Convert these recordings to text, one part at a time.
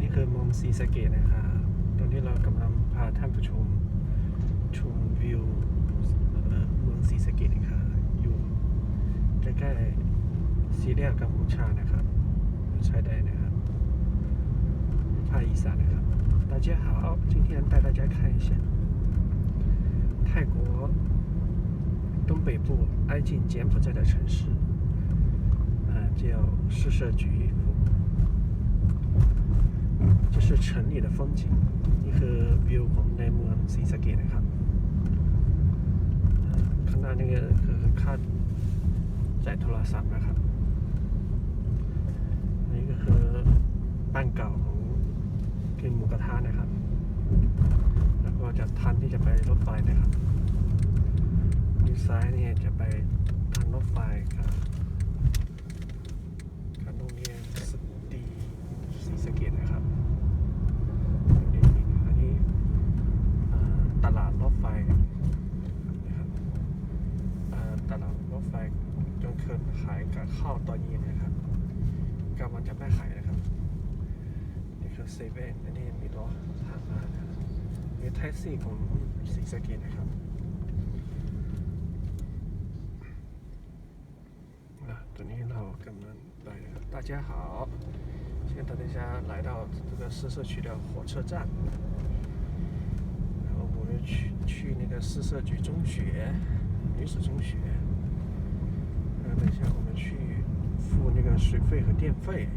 นี่คือเมืองศรีสะเกดนะครับตอนนี้เรากำลังพาท่านผู้ชมชมวิวเอ่อเมืองศรีสะเกดนะครับอยู่ใกล้ๆซีเรียกัมพูชานะครับชายแดนนะครับภาคอีสานนะครับ大家好今天带大家看一下泰国东北部挨近柬埔寨的城市呃叫四社局府这 是城里的风景นี่คือวิวของในเมืองศรีสะเกดนะครับเอ่อข้างหน้านี่ก็คือค่าจ่ายโทรศัพท์นะครับ นี่ก็คือบ้านเก่าของกินหมูกระทะนะครับ แล้วก็จะทันที่จะไปรถไฟนะครับดีไซน์นี่จะไปทางรถไฟครับ จนเคินขายกับข้าวตอนเย็นนะครับกลางวันจะไม่ขายนะครับ นี่คือเซเว่นอันนี้มีรถทางมานะครับนี่แท็กซี่ของศรีสะเกดนะครับ啊，ตัวนี้เรากำลังไปนะครับ大家好现在大家来到这个四社区的火车站然后我们去去那个四社局中学女子中学 等一下我们去付那个水费和电费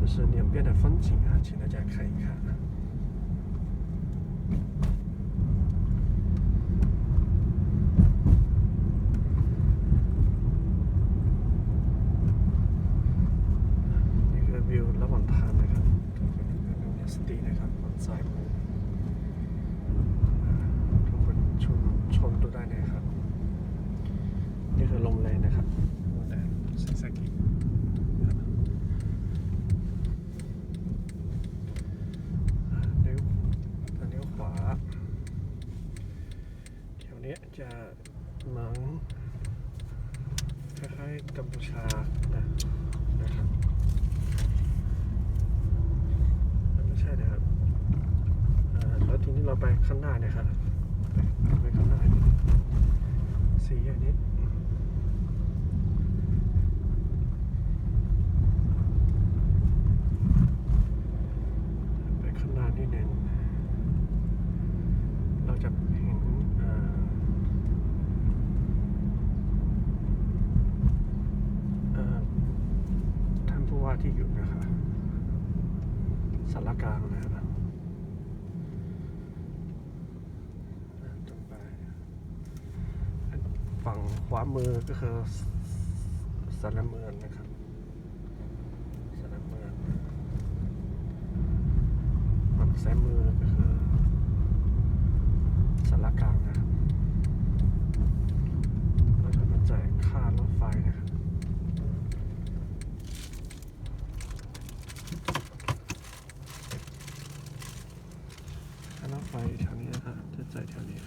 这是两边的风景啊，请大家看一看啊。 นี้ยจะเหมือนคล้ายๆกัมพูชานะนะครับไม่ใช่นะครับแล้วทีนี้เราไปข้างหน้าเนี่ยครับไปข้างหน้าสีอย่างนี้ไปข้างหน้านิดนึงเราจะเห็นอ่าเอ่อ ที่อยู่นะครับสารกลางนะครับอ่าตรงไปฝั่งขวามือก็คือสารเมืองนะครับสารเมืองฝั่งซ้ายมือก็คือสารกลางนะครับ 还换一条链哈，再再一条链。